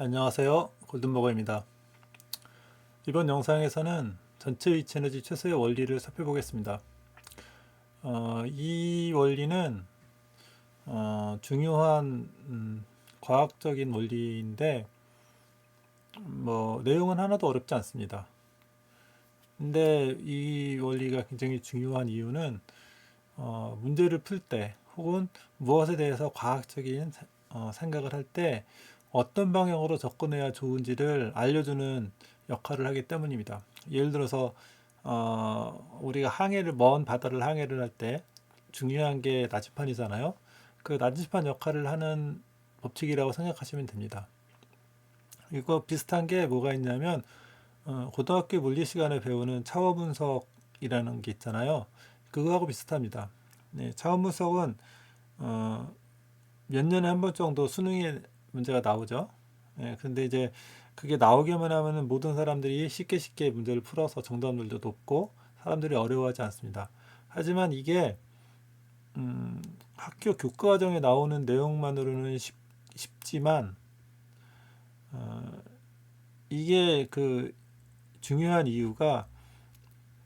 안녕하세요. 골든버거입니다. 이번 영상에서는 전체 위치 에너지 최소의 원리를 살펴보겠습니다. 어, 이 원리는 어, 중요한 음, 과학적인 원리인데 뭐 내용은 하나도 어렵지 않습니다. 근데 이 원리가 굉장히 중요한 이유는 어, 문제를 풀 때 혹은 무엇에 대해서 과학적인 어, 생각을 할때 어떤 방향으로 접근해야 좋은지를 알려주는 역할을 하기 때문입니다. 예를 들어서 어, 우리가 항해를 먼 바다를 항해를 할 때 중요한 게 나침판이잖아요. 그 나침판 역할을 하는 법칙이라고 생각하시면 됩니다. 이거 비슷한 게 뭐가 있냐면 어, 고등학교 물리 시간에 배우는 차원 분석이라는 게 있잖아요. 그거하고 비슷합니다. 네, 차원 분석은 어, 몇 년에 한 번 정도 수능에 문제가 나오죠. 예, 근데 이제 그게 나오기만 하면은 모든 사람들이 쉽게 쉽게 문제를 풀어서 정답률도 높고 사람들이 어려워하지 않습니다. 하지만 이게 음, 학교 교과 과정에 나오는 내용만으로는 쉽, 쉽지만 어, 이게 그 중요한 이유가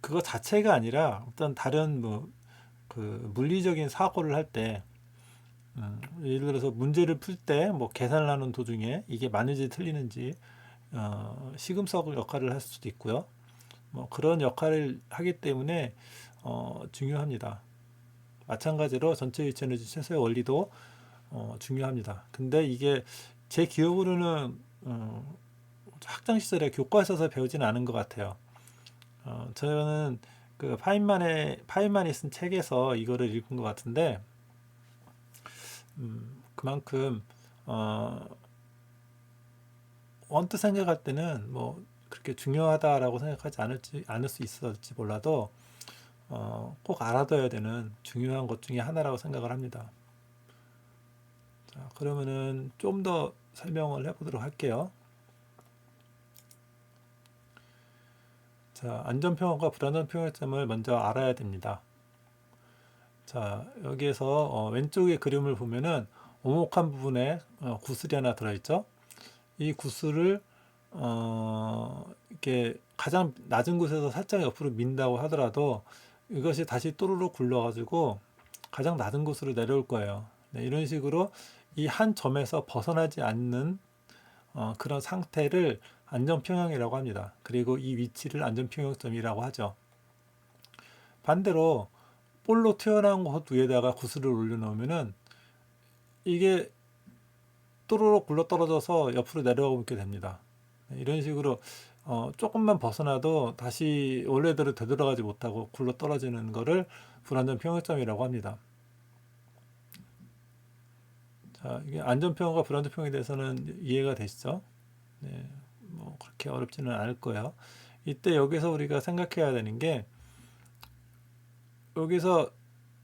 그거 자체가 아니라 어떤 다른 뭐 그 물리적인 사고를 할 때 음, 예를 들어서 문제를 풀 때 뭐 계산을 하는 도중에 이게 맞는지 틀리는지 어, 시금석 역할을 할 수도 있고요. 뭐 그런 역할을 하기 때문에 어, 중요합니다. 마찬가지로 전체 위치 에너지 최소의 원리도 어, 중요합니다. 근데 이게 제 기억으로는 어, 학창 시절에 교과서에서 배우지는 않은 것 같아요. 어, 저는 그 파인만의 파인만이 쓴 책에서 이거를 읽은 것 같은데 음, 그만큼 어, 언뜻 생각할 때는 뭐 그렇게 중요하다라고 생각하지 않을지 않을 수 있을지 몰라도 어, 꼭 알아둬야 되는 중요한 것 중에 하나라고 생각을 합니다. 자, 그러면은 좀 더 설명을 해보도록 할게요. 자, 안전평원과 불안전평원점을 먼저 알아야 됩니다. 자, 여기에서 어, 왼쪽에 그림을 보면은 오목한 부분에 어, 구슬이 하나 들어있죠. 이 구슬을 어, 이렇게 가장 낮은 곳에서 살짝 옆으로 민다고 하더라도 이것이 다시 또르르 굴러가지고 가장 낮은 곳으로 내려올 거예요. 네, 이런 식으로 이 한 점에서 벗어나지 않는 어, 그런 상태를 안전평형이라고 합니다. 그리고 이 위치를 안전평형점이라고 하죠. 반대로 볼로 튀어나온 곳 위에다가 구슬을 올려놓으면은 이게 또르륵 굴러 떨어져서 옆으로 내려가고 있게 됩니다. 이런 식으로 어, 조금만 벗어나도 다시 원래대로 되돌아가지 못하고 굴러 떨어지는 거를 불안전 평형점이라고 합니다. 자, 이게 안전평형과 불안전평형에 대해서는 이해가 되시죠? 네, 뭐 그렇게 어렵지는 않을 거예요. 이때 여기서 우리가 생각해야 되는 게 여기서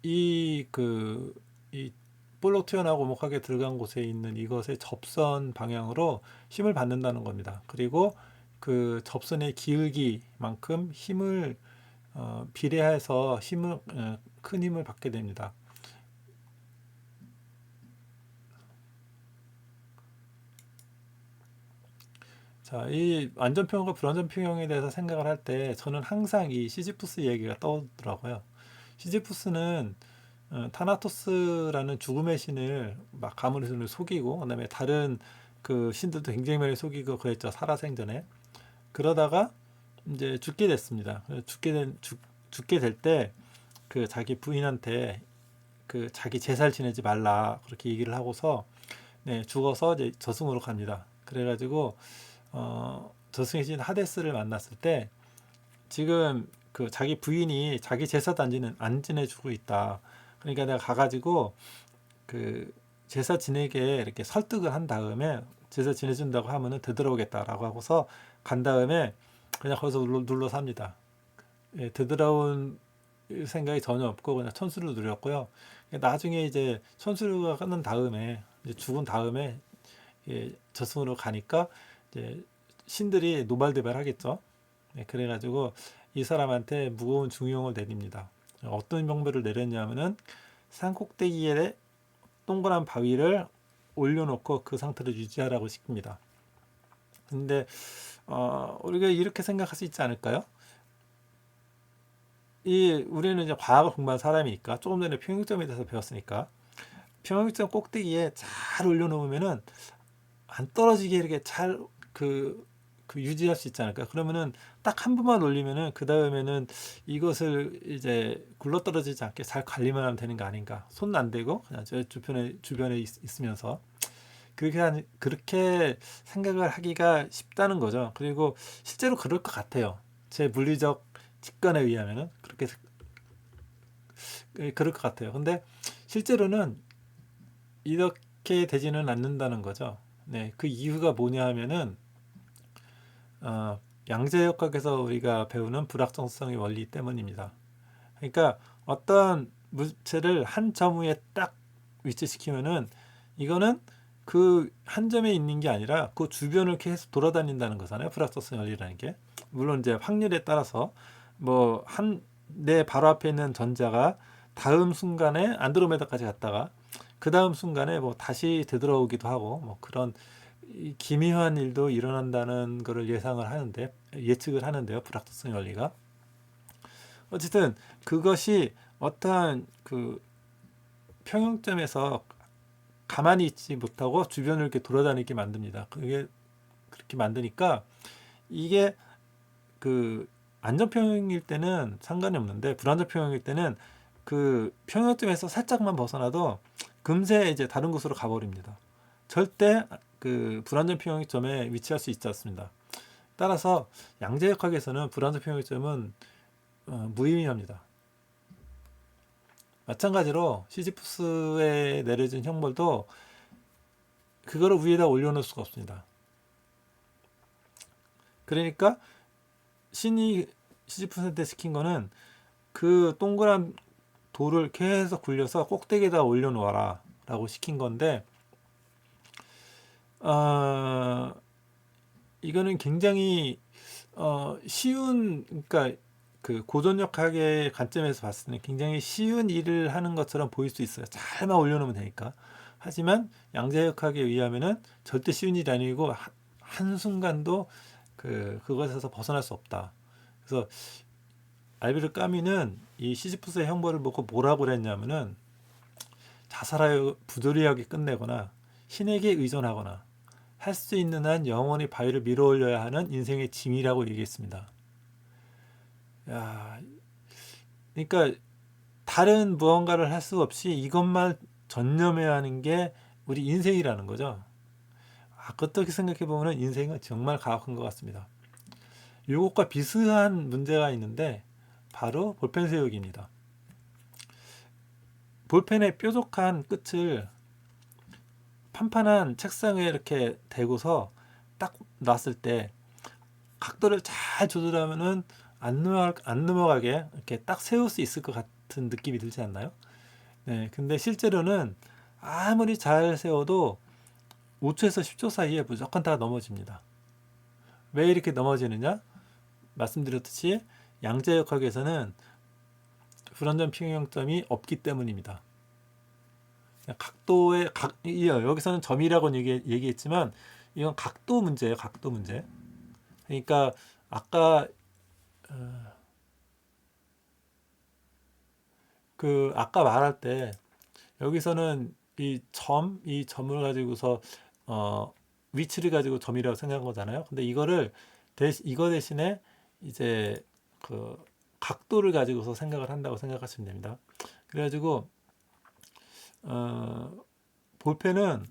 이 그이 볼록 튀어나오고 오목하게 들어간 곳에 있는 이것의 접선 방향으로 힘을 받는다는 겁니다. 그리고 그 접선의 기울기만큼 힘을 어, 비례해서 힘을 어, 큰 힘을 받게 됩니다. 자, 이 안전평형과 불안전평형에 대해서 생각을 할 때 저는 항상 이 시지푸스 얘기가 떠오르더라고요. 시지푸스는 어, 타나토스라는 죽음의 신을 막 가문의 신을 속이고 그다음에 다른 그 신들도 굉장히 많이 속이고 그랬죠 살아생전에 그러다가 이제 죽게 됐습니다. 죽게 된 죽, 죽게 될 때 그 자기 부인한테 그 자기 제사를 지내지 말라 그렇게 얘기를 하고서 네 죽어서 이제 저승으로 갑니다. 그래가지고 어 저승의 신 하데스를 만났을 때 지금 그 자기 부인이 자기 제사도 안 지는 안 지내주고 있다. 그러니까 내가 가가지고 그 제사 지내게 이렇게 설득을 한 다음에 제사 지내준다고 하면은 되돌아오겠다라고 하고서 간 다음에 그냥 거기서 눌러, 눌러 삽니다. 예, 되돌아온 생각이 전혀 없고 그냥 천수를 누렸고요. 나중에 이제 천수가 끝난 다음에 죽은 다음에 예, 저승으로 가니까 이제 신들이 노발대발하겠죠. 예, 그래가지고 이 사람한테 무거운 중용을 내립니다. 어떤 명배를 내렸냐면은 산 꼭대기에 동그란 바위를 올려놓고 그 상태를 유지하라고 시킵니다. 근데 어, 우리가 이렇게 생각할 수 있지 않을까요? 이 우리는 이제 과학을 공부한 사람이니까 조금 전에 평형점에 대해서 배웠으니까 평형점 꼭대기에 잘 올려놓으면은 안 떨어지게 이렇게 잘 그 그 유지할 수 있지 않을까? 그러면은 딱 한 번만 올리면은 그 다음에는 이것을 이제 굴러 떨어지지 않게 잘 관리만 하면 되는 거 아닌가? 손 안 대고 그냥 저 주변에 주변에 있, 있으면서 그렇게 한, 그렇게 생각을 하기가 쉽다는 거죠. 그리고 실제로 그럴 것 같아요. 제 물리적 직관에 의하면은 그렇게 세- 예, 그럴 것 같아요. 근데 실제로는 이렇게 되지는 않는다는 거죠. 네, 그 이유가 뭐냐 하면은 어, 양자역학에서 우리가 배우는 불확정성의 원리 때문입니다. 그러니까 어떤 물체를 한 점 위에 딱 위치시키면은 이거는 그 한 점에 있는 게 아니라 그 주변을 계속 돌아다닌다는 거잖아요. 불확정성 원리라는 게. 물론 이제 확률에 따라서 뭐 한 내 바로 앞에 있는 전자가 다음 순간에 안드로메다까지 갔다가 그 다음 순간에 뭐 다시 되돌아오기도 하고 뭐 그런 이 기묘한 일도 일어난다는 것을 예상을 하는데 예측을 하는데요. 불확정성 원리가. 어쨌든 그것이 어떠한 그 평형점에서 가만히 있지 못하고 주변을 이렇게 돌아다니게 만듭니다. 그게 그렇게 만드니까 이게 그 안전평형일 때는 상관이 없는데 불안전평형일 때는 그 평형점에서 살짝만 벗어나도 금세 이제 다른 곳으로 가버립니다. 절대 그 불안전평형점에 위치할 수 있지 않습니다. 따라서 양자역학에서는 불안전평형점은 어, 무의미합니다. 마찬가지로 시지푸스에 내려진 형벌도 그거를 위에다 올려놓을 수가 없습니다. 그러니까 신이 시지푸스한테 시킨 거는 그 동그란 돌을 계속 굴려서 꼭대기에다 올려놓아라 라고 시킨 건데 어, 이거는 굉장히 어, 쉬운 그러니까 그 고전역학의 관점에서 봤을 때는 굉장히 쉬운 일을 하는 것처럼 보일 수 있어요. 잘만 올려놓으면 되니까. 하지만 양자역학에 의하면은 절대 쉬운 일이 아니고 한- 한순간도 그 그것에서 벗어날 수 없다. 그래서 알베르 까미는 이 시지푸스의 형벌을 보고 뭐라고 그랬냐면은 자살하여 부조리하게 끝내거나 신에게 의존하거나 할 수 있는 한 영원히 바위를 밀어 올려야 하는 인생의 짐이라고 얘기했습니다. 야, 그러니까 다른 무언가를 할 수 없이 이것만 전념해야 하는 게 우리 인생이라는 거죠. 아, 어떻게 생각해 보면 인생은 정말 가혹한 것 같습니다. 이것과 비슷한 문제가 있는데 바로 볼펜 세우기입니다. 볼펜의 뾰족한 끝을 판판한 책상에 이렇게 대고서 딱 놨을 때 각도를 잘 조절하면은 안 넘어가 안 넘어가게 이렇게 딱 세울 수 있을 것 같은 느낌이 들지 않나요? 네, 근데 실제로는 아무리 잘 세워도 5초에서 10초 사이에 무조건 다 넘어집니다. 왜 이렇게 넘어지느냐? 말씀드렸듯이 양자 역학에서는 불완전 평형점이 없기 때문입니다. 각도의 각 이- 여기서는 점이라고 얘기, 얘기 했지만 이건 각도 문제예요. 각도 문제. 그러니까 아까 어, 그 아까 말할 때 여기서는 이 점, 이 점을 가지고서 어 위치를 가지고 점이라고 생각한 거잖아요. 근데 이거를 대 이거 대신에 이제 그 각도를 가지고서 생각을 한다고 생각하시면 됩니다. 그래가지고 어 볼펜은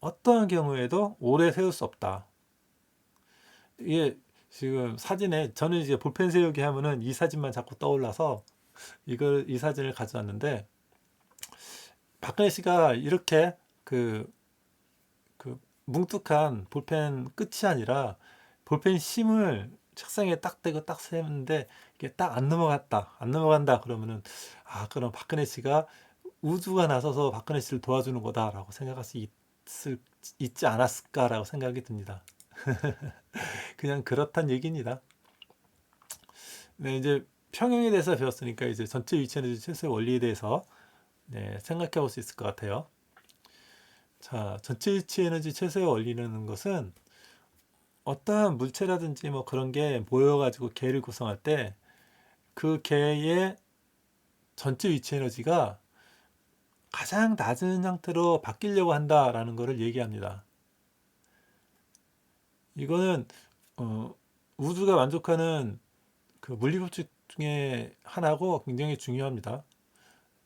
어떠한 경우에도 오래 세울 수 없다. 이게 지금 사진에 저는 이제 볼펜 세우기 하면은 이 사진만 자꾸 떠올라서 이걸 이 사진을 가져왔는데 박근혜 씨가 이렇게 그, 그 뭉툭한 볼펜 끝이 아니라 볼펜 심을 책상에 딱 대고 딱 세우는데 이게 딱 안 넘어갔다 안 넘어간다 그러면은 아 그럼 박근혜 씨가 우주가 나서서 박근혜 씨를 도와주는 거다라고 생각할 수 있을, 있지 않았을까라고 생각이 듭니다. 그냥 그렇단 얘기입니다. 네, 이제 평형에 대해서 배웠으니까 이제 전체 위치 에너지 최소의 원리에 대해서 네, 생각해 볼 수 있을 것 같아요. 자, 전체 위치 에너지 최소의 원리라는 것은 어떠한 물체라든지 뭐 그런 게 모여가지고 개를 구성할 때 그 개의 전체 위치 에너지가 가장 낮은 상태로 바뀌려고 한다라는 것을 얘기합니다. 이거는 어, 우주가 만족하는 그 물리법칙 중에 하나고 굉장히 중요합니다.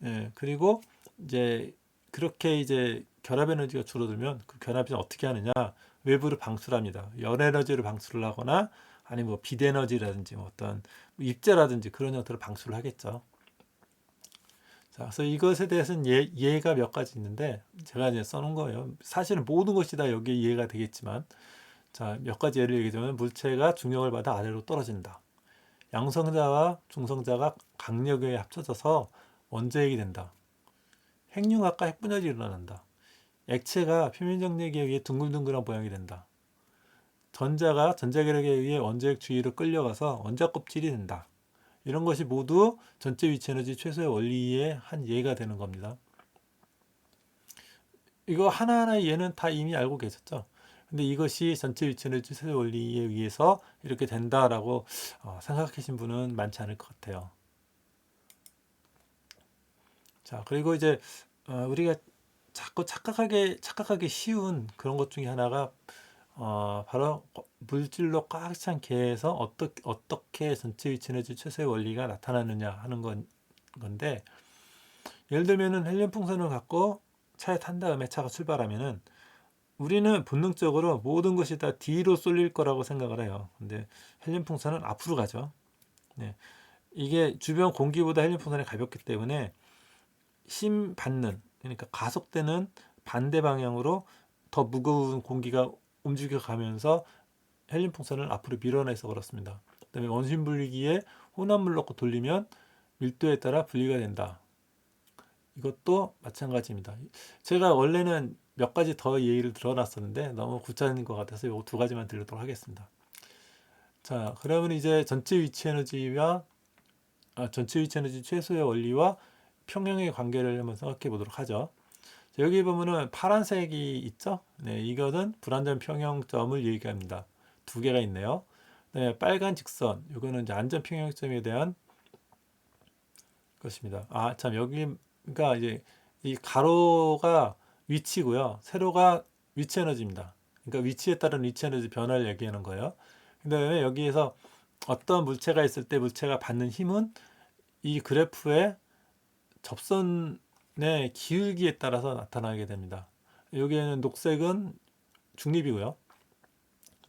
예, 그리고 이제 그렇게 이제 결합 에너지가 줄어들면 그 결합이 어떻게 하느냐 외부로 방출을 합니다. 열 에너지를 방출을 하거나 아니면 뭐 빛 에너지라든지 뭐 어떤 입자라든지 그런 형태로 방출을 하겠죠. 자, 그래서 이것에 대해서는 예, 예가 몇 가지 있는데 제가 이제 써놓은 거예요. 사실은 모든 것이 다 여기에 이해가 되겠지만 자, 몇 가지 예를 얘기하자면 물체가 중력을 받아 아래로 떨어진다. 양성자와 중성자가 강력에 합쳐져서 원자핵이 된다. 핵융합과 핵분열이 일어난다. 액체가 표면 정력에 의해 둥글둥글한 모양이 된다. 전자가 전자계력에 의해 원자핵 주위로 끌려가서 원자 껍질이 된다. 이런 것이 모두 전체 위치 에너지 최소의 원리의 한 예가 되는 겁니다. 이거 하나하나의 예는 다 이미 알고 계셨죠? 근데 이것이 전체 위치 에너지 최소의 원리에 의해서 이렇게 된다라고 어, 생각하신 분은 많지 않을 것 같아요. 자, 그리고 이제 어, 우리가 자꾸 착각하게 착각하기 쉬운 그런 것 중에 하나가 어, 바로 물질로 꽉 찬 개에서 어떻게 어떻게 전체 위치 에너지 최소의 원리가 나타나느냐 하는 건 건데 예를 들면은 헬륨 풍선을 갖고 차에 탄 다음에 차가 출발하면은 우리는 본능적으로 모든 것이 다 뒤로 쏠릴 거라고 생각을 해요. 근데 헬륨 풍선은 앞으로 가죠. 네. 이게 주변 공기보다 헬륨 풍선이 가볍기 때문에 힘 받는 그러니까 가속되는 반대 방향으로 더 무거운 공기가 움직여 가면서 헬륨 풍선을 앞으로 밀어내서 그렇습니다. 그다음에 원심 분리기에 혼합물 넣고 돌리면 밀도에 따라 분리가 된다. 이것도 마찬가지입니다. 제가 원래는 몇 가지 더 예의를 들어놨었는데 너무 구차한 것 같아서 이 두 가지만 들도록 하겠습니다. 자, 그러면 이제 전체 위치 에너지와 아, 전체 위치 에너지 최소의 원리와 평형의 관계를 한번 생각해 보도록 하죠. 자, 여기 보면은 파란색이 있죠? 네, 이것은 불완전 평형점을 얘기합니다. 두 개가 있네요. 네, 빨간 직선, 이거는 이제 안전 평형점에 대한 것입니다. 아, 참 여기가 이제 이 가로가 위치고요. 세로가 위치 에너지입니다. 그러니까 위치에 따른 위치 에너지 변화를 얘기하는 거예요. 그다음에 여기에서 어떤 물체가 있을 때 물체가 받는 힘은 이 그래프의 접선 의 기울기에 따라서 나타나게 됩니다. 여기에는 녹색은 중립이고요.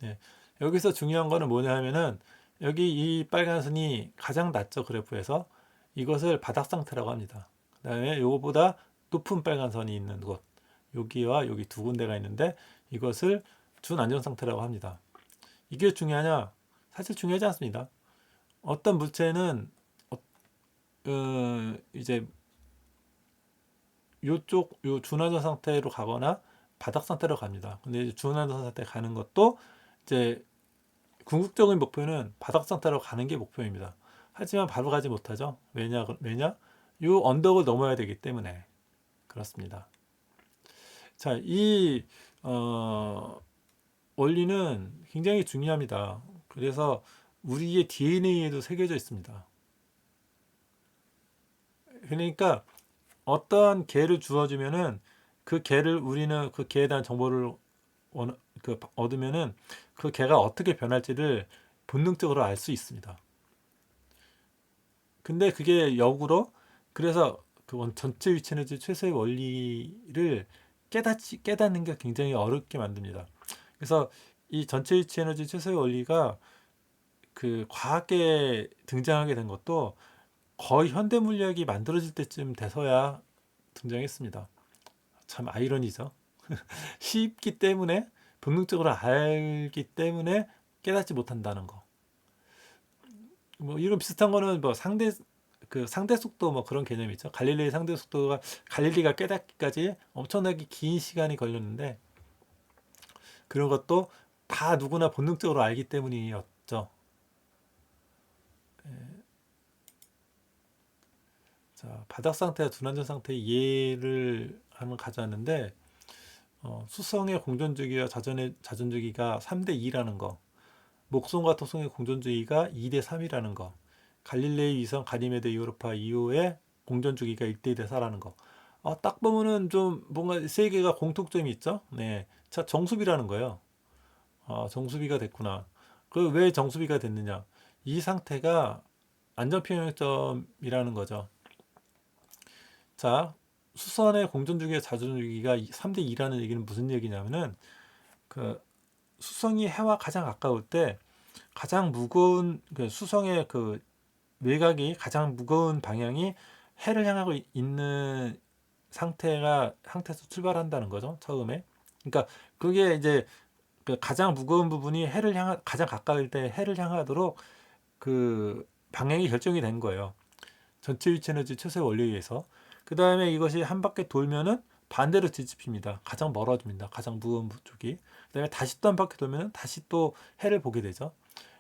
네. 여기서 중요한 거는 뭐냐 하면은 여기 이 빨간 선이 가장 낮죠 그래프에서 이것을 바닥 상태라고 합니다. 그 다음에 요거보다 높은 빨간 선이 있는 곳 여기와 여기 두 군데가 있는데 이것을 준안정 상태라고 합니다. 이게 중요하냐? 사실 중요하지 않습니다. 어떤 물체는 어, 어, 이제 요쪽 요 준안정 상태로 가거나 바닥 상태로 갑니다. 근데 준안정 상태 가는 것도 이제 궁극적인 목표는 바닥 상태로 가는 게 목표입니다. 하지만 바로 가지 못하죠. 왜냐 왜냐 요 언덕을 넘어야 되기 때문에 그렇습니다. 자, 이 어, 원리는 굉장히 중요합니다. 그래서 우리의 DNA에도 새겨져 있습니다. 그러니까 어떠한 개를 주어주면은 그 개를 우리는 그 개에 대한 정보를 원, 그 얻으면은 그 개가 어떻게 변할지를 본능적으로 알 수 있습니다. 근데 그게 역으로 그래서 그 전체 위치 에너지 최소의 원리를 깨닫지 깨닫는 게 굉장히 어렵게 만듭니다. 그래서 이 전체 위치 에너지 최소의 원리가 그 과학계에 등장하게 된 것도 거의 현대 물리학이 만들어질 때쯤 돼서야 등장했습니다. 참 아이러니죠. 쉽기 때문에 본능적으로 알기 때문에 깨닫지 못한다는 거. 뭐 이런 비슷한 거는 뭐 상대 그 상대 속도 뭐 그런 개념이 있죠. 갈릴레이 상대 속도가 갈릴리가 깨닫기까지 엄청나게 긴 시간이 걸렸는데 그런 것도 다 누구나 본능적으로 알기 때문이었죠. 예. 자, 바닥 상태와 둔환전 상태의 예를 한번 가져왔는데 어, 수성의 공전주기와 자전의 자전주기가 3대 2라는 거, 목성과 토성의 공전주기가 2대 3이라는 거, 갈릴레이 위성 가니메데 유로파 이후에 공전주기가 1대 2대 4라는 거. 어, 딱 보면은 좀 뭔가 세 개가 공통점이 있죠. 네, 자 정수비라는 거예요. 아, 정수비가 됐구나. 그 왜 정수비가 됐느냐? 이 상태가 안전평형점이라는 거죠. 자, 수선의 공전주기와 자전주기가 3대 2라는 얘기는 무슨 얘기냐면은 그 수성이 해와 가장 가까울 때 가장 무거운 그 수성의 그 외곽이 가장 무거운 방향이 해를 향하고 이- 있는 상태가 상태에서 출발한다는 거죠. 처음에. 그러니까 그게 이제 그 가장 무거운 부분이 해를 향하 가장 가까울 때 해를 향하도록 그 방향이 결정이 된 거예요. 전체 위치 에너지 최소의 원리에 의해서. 그 다음에 이것이 한 바퀴 돌면은 반대로 뒤집힙니다. 가장 멀어집니다. 가장 무거운 쪽이. 그 다음에 다시 또 한 바퀴 돌면은 다시 또 해를 보게 되죠.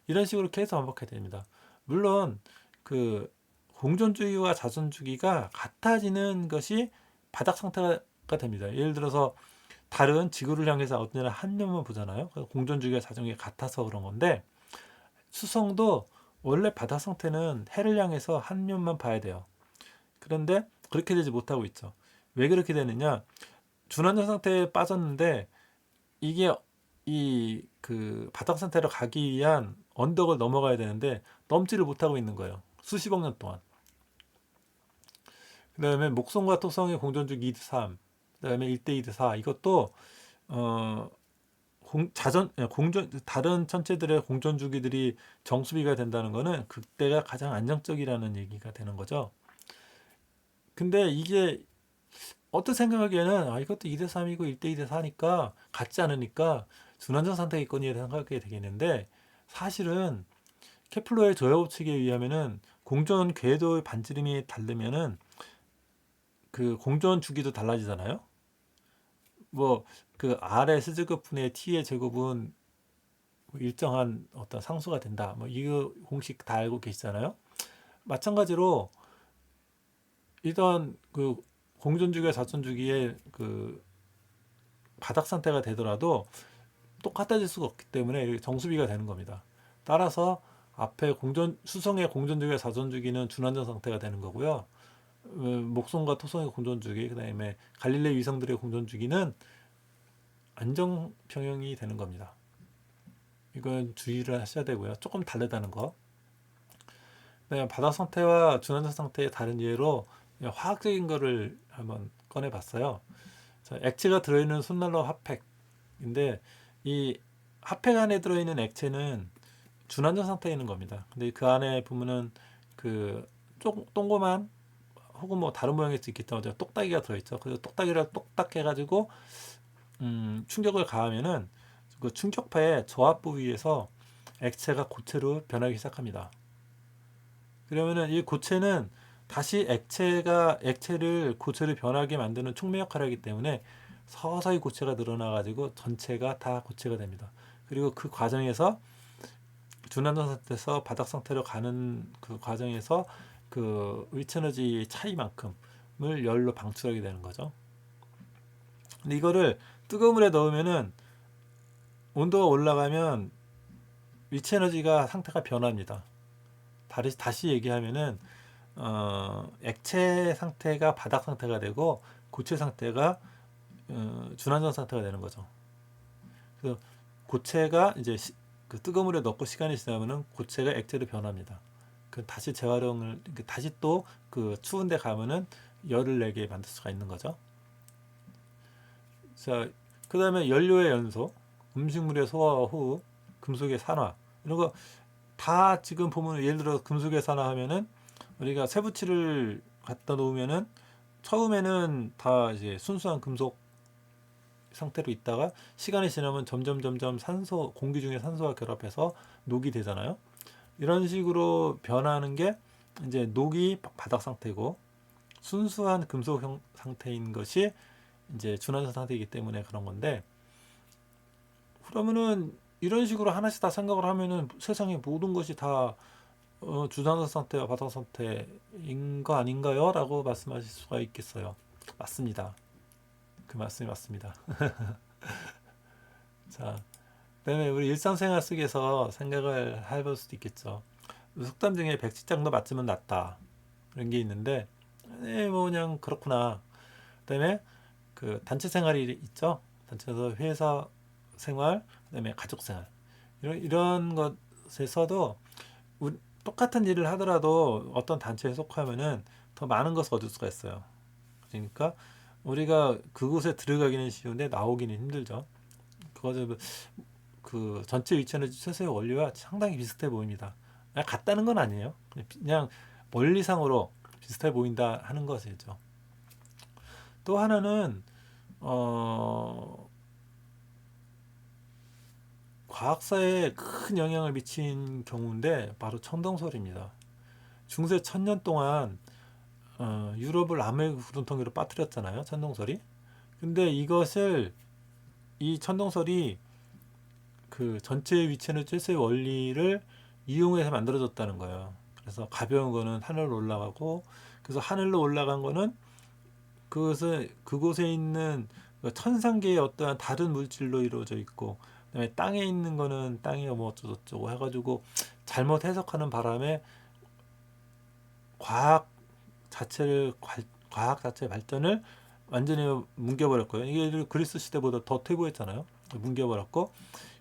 이런 식으로 계속 반복해야 됩니다. 물론 그 공전주기와 자전주기가 같아지는 것이 바닥 상태가 됩니다. 예를 들어서 달은 지구를 향해서 어떤 한 면만 보잖아요. 그래서 공전주기와 자전주기가 같아서 그런 건데 수성도 원래 바닥 상태는 해를 향해서 한 면만 봐야 돼요. 그런데 그렇게 되지 못하고 있죠. 왜 그렇게 되느냐? 준안전 상태에 빠졌는데 이게 이 그 바닥 상태로 가기 위한 언덕을 넘어가야 되는데 넘지를 못하고 있는 거예요. 수십억 년 동안. 그 다음에 목성과 토성의 공전주기 2대 3, 그 다음에 1대 2대 4 이것도 어 공, 자전 예, 공전 다른 천체들의 공전 주기들이 정수비가 된다는 거는 그때가 가장 안정적이라는 얘기가 되는 거죠. 근데 이게 어떤 생각하기에는 아 이것도 2대 3이고 1대 2대 4니까 같지 않으니까 준안전 상태겠거니 생각하게 되겠는데 사실은 케플러의 조여 법칙에 의하면은 공전 궤도의 반지름이 다르면은 그 공전 주기도 달라지잖아요. 뭐 그 R의 스제곱분의 T의 제곱은 뭐 일정한 어떤 상수가 된다. 뭐 이거 공식 다 알고 계시잖아요. 마찬가지로 이런 그 공전주기와 자전주기의 그 바닥 상태가 되더라도 똑같아질 수가 없기 때문에 정수비가 되는 겁니다. 따라서 앞에 공전 수성의 공전주기와 자전주기는 준안전 상태가 되는 거고요. 어, 목성과 토성의 공전주기, 그다음에 갈릴레 위성들의 공전주기는 안정 평형이 되는 겁니다. 이건 주의를 하셔야 되고요. 조금 다르다는 거. 네, 바닥 상태와 준안전 상태의 다른 예로 화학적인 거를 한번 꺼내 봤어요. 자, 액체가 들어있는 순난로 핫팩인데 이 핫팩 안에 들어있는 액체는 준안전 상태에 있는 겁니다. 근데 그 안에 보면은 그 쫑, 동그만 혹은 뭐 다른 모양일 수 있겠지만 똑딱이가 들어있죠. 그래서 똑딱이를 똑딱 해가지고 음, 충격을 가하면은 그 충격파의 저압 부위에서 액체가 고체로 변하기 시작합니다. 그러면은 이 고체는 다시 액체가 액체를 고체로 변하게 만드는 촉매 역할을 하기 때문에 서서히 고체가 늘어나 가지고 전체가 다 고체가 됩니다. 그리고 그 과정에서 준안전 상태에서 바닥 상태로 가는 그 과정에서 그 위치 에너지 차이만큼을 열로 방출하게 되는 거죠. 근데 이거를 뜨거운 물에 넣으면은 온도가 올라가면 위치 에너지가 상태가 변합니다. 다시 다시 얘기하면은 어, 액체 상태가 바닥 상태가 되고 고체 상태가 어, 준안전 상태가 되는 거죠. 그래서 고체가 이제 시, 그 뜨거운 물에 넣고 시간이 지나면은 고체가 액체로 변합니다. 그 다시 재활용을 그 다시 또 그 추운데 가면은 열을 내게 만들 수가 있는 거죠. 자, 그 다음에 연료의 연소, 음식물의 소화 후 금속의 산화 이런 거 다 지금 보면 예를 들어 금속의 산화 하면은 우리가 세부치를 갖다 놓으면은 처음에는 다 이제 순수한 금속 상태로 있다가 시간이 지나면 점점 점점 산소 공기 중에 산소와 결합해서 녹이 되잖아요. 이런 식으로 변하는 게 이제 녹이 바닥 상태고 순수한 금속 형 상태인 것이 이제 준환선 상태이기 때문에 그런 건데 그러면은 이런 식으로 하나씩 다 생각을 하면은 세상의 모든 것이 다 어, 주산선 상태와 바닥 상태인 거 아닌가요? 라고 말씀하실 수가 있겠어요. 맞습니다. 그 말씀이 맞습니다. 자, 그다음에 우리 일상생활 속에서 생각을 해볼 수도 있겠죠. 속담 중에 백지장도 맞으면 낫다 그런 게 있는데, 네, 뭐 그냥 그렇구나. 그다음에 그 단체 생활이 있죠. 단체에서 회사 생활, 그다음에 가족 생활 이런 이런 것에서도 똑같은 일을 하더라도 어떤 단체에 속하면은 더 많은 것을 얻을 수가 있어요. 그러니까 우리가 그곳에 들어가기는 쉬운데 나오기는 힘들죠. 그것을 그 전체 위치 에너지 최소의 원리와 상당히 비슷해 보입니다. 같다는 건 아니에요. 그냥 원리상으로 비슷해 보인다 하는 것이죠. 또 하나는 어 과학사에 큰 영향을 미친 경우인데 바로 천동설입니다. 중세 천년 동안 어, 유럽을 암흑 구름통으로 빠뜨렸잖아요. 천동설이. 근데 이것을 이 천동설이 그 전체 위치는 최소의 원리를 이용해서 만들어졌다는 거예요. 그래서 가벼운 거는 하늘로 올라가고 그래서 하늘로 올라간 거는 그것은 그곳에 있는 그 천상계의 어떠한 다른 물질로 이루어져 있고 그다음에 땅에 있는 거는 땅이 뭐 어쩌고저쩌고 해가지고 잘못 해석하는 바람에 과학 자체를 관- 과학 자체 발전을 완전히 뭉개버렸고요. 이게 그리스 시대보다 더 퇴보했잖아요. 뭉개버렸고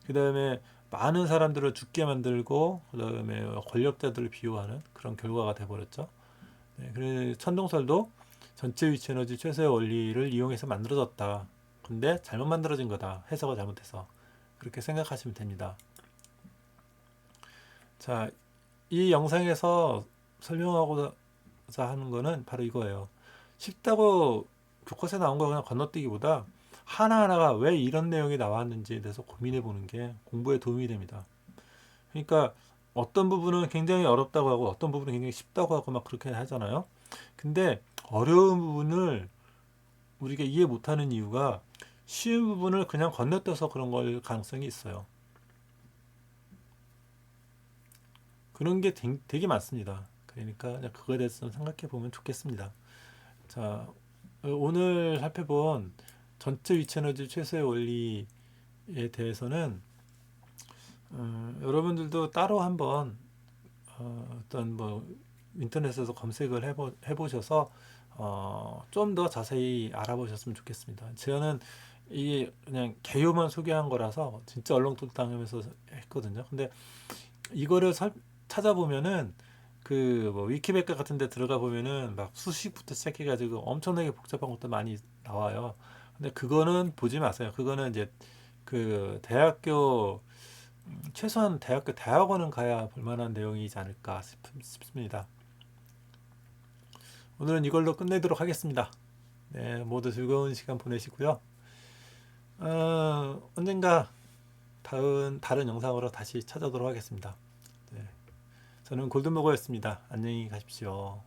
그 다음에 많은 사람들을 죽게 만들고 그 다음에 권력자들을 비호하는 그런 결과가 돼버렸죠. 네, 그래서 천동설도 전체 위치 에너지 최소의 원리를 이용해서 만들어졌다. 근데 잘못 만들어진 거다. 해석을 잘못해서 그렇게 생각하시면 됩니다. 자, 이 영상에서 설명하고자 하는 거는 바로 이거예요. 쉽다고 교과서에 나온 거 그냥 건너뛰기보다 하나하나가 왜 이런 내용이 나왔는지에 대해서 고민해 보는 게 공부에 도움이 됩니다. 그러니까 어떤 부분은 굉장히 어렵다고 하고 어떤 부분은 굉장히 쉽다고 하고 막 그렇게 하잖아요. 근데 어려운 부분을 우리가 이해 못하는 이유가 쉬운 부분을 그냥 건너뛰어서 그런 걸 가능성이 있어요. 그런 게 되- 되게 많습니다. 그러니까 그거에 대해서 좀 생각해 보면 좋겠습니다. 자, 어, 오늘 살펴본 전체 위치 에너지 최소의 원리에 대해서는 어, 여러분들도 따로 한번 어, 어떤 뭐 인터넷에서 검색을 해보, 해보셔서 어, 좀 더 자세히 알아보셨으면 좋겠습니다. 저는 이게 그냥 개요만 소개한 거라서 진짜 얼렁뚱땅하면서 했거든요. 근데 이거를 살- 찾아보면은 그 뭐 위키백과 같은 데 들어가 보면은 막 수식부터 시작해 가지고 엄청나게 복잡한 것도 많이 나와요. 근데 그거는 보지 마세요. 그거는 이제 그 대학교 음, 최소한 대학교 대학원은 가야 볼 만한 내용이지 않을까 싶, 싶습니다. 오늘은 이걸로 끝내도록 하겠습니다. 네, 모두 즐거운 시간 보내시고요. 어, 언젠가 다른 다른 영상으로 다시 찾아오도록 하겠습니다. 네, 저는 골든버거였습니다. 안녕히 가십시오.